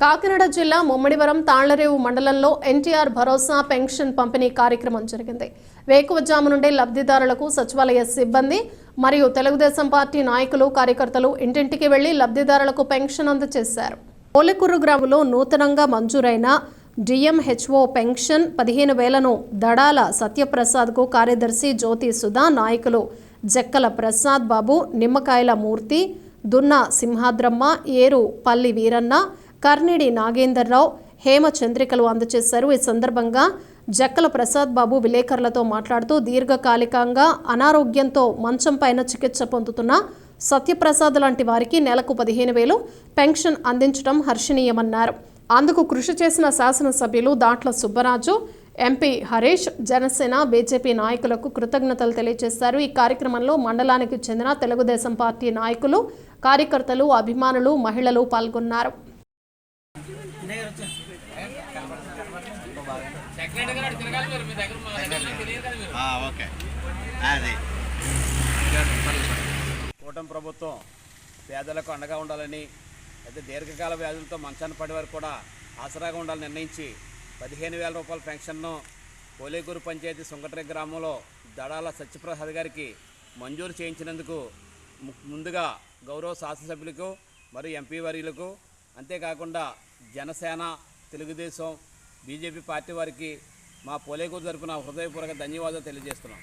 కాకినాడ జిల్లా ముమ్మడివరం తాళ్ళరేవు మండలంలో ఎన్టీఆర్ భరోసా పెన్షన్ పంపిణీ కార్యక్రమం జరిగింది. వేకువజాము నుండి లబ్ధిదారులకు సచివాలయ సిబ్బంది మరియు తెలుగుదేశం పార్టీ నాయకులు కార్యకర్తలు ఇంటింటికి వెళ్ళి లబ్ధిదారులకు పెన్షన్ అందజేశారు. పోలికుర్రు గ్రామంలో నూతనంగా మంజూరైన డిఎంహెచ్ఓ పెన్షన్ పదిహేను వేలను దడాల సత్యప్రసాద్కు కార్యదర్శి జ్యోతి సుధా నాయకులు జక్కల ప్రసాద్ బాబు నిమ్మకాయల మూర్తి దున్న సింహాద్రమ్మ ఏరు పల్లి వీరన్న కర్నిడి నాగేందర్రావు హేమ చంద్రికలు అందజేశారు ఈ సందర్భంగా జక్కల ప్రసాద్ బాబు విలేకరులతో మాట్లాడుతూ దీర్ఘకాలికంగా అనారోగ్యంతో మంచం పైన చికిత్స పొందుతున్న సత్యప్రసాద్ లాంటి వారికి నెలకు పదిహేను వేలు పెన్షన్ అందించడం హర్షణీయమన్నారు. అందుకు కృషి చేసిన శాసనసభ్యులు దాట్ల సుబ్బరాజు ఎంపీ హరీష్ జనసేన బీజేపీ నాయకులకు కృతజ్ఞతలు తెలియజేశారు. ఈ కార్యక్రమంలో మండలానికి చెందిన తెలుగుదేశం పార్టీ నాయకులు కార్యకర్తలు అభిమానులు మహిళలు పాల్గొన్నారు. ఓకే. అది. కూటమి ప్రభుత్వం పేదలకు అండగా ఉండాలని అయితే దీర్ఘకాల వ్యాధులతో మంచాన్ని పడే వారు కూడా ఆసరాగా ఉండాలని నిర్ణయించి పదిహేను వేల రూపాయల పెన్షన్ను పోలేకూరు పంచాయతీ సుంకటరి గ్రామంలో దడాల సత్యప్రసాద్ గారికి మంజూరు చేయించినందుకు ముందుగా గౌరవ శాసనసభ్యులకు మరియు ఎంపీ వర్యులకు అంతేకాకుండా జనసేన తెలుగుదేశం బీజేపీ పార్టీ వారికి మా పోలేకూరు తరఫున హృదయపూర్వక ధన్యవాదాలు తెలియజేస్తున్నాం.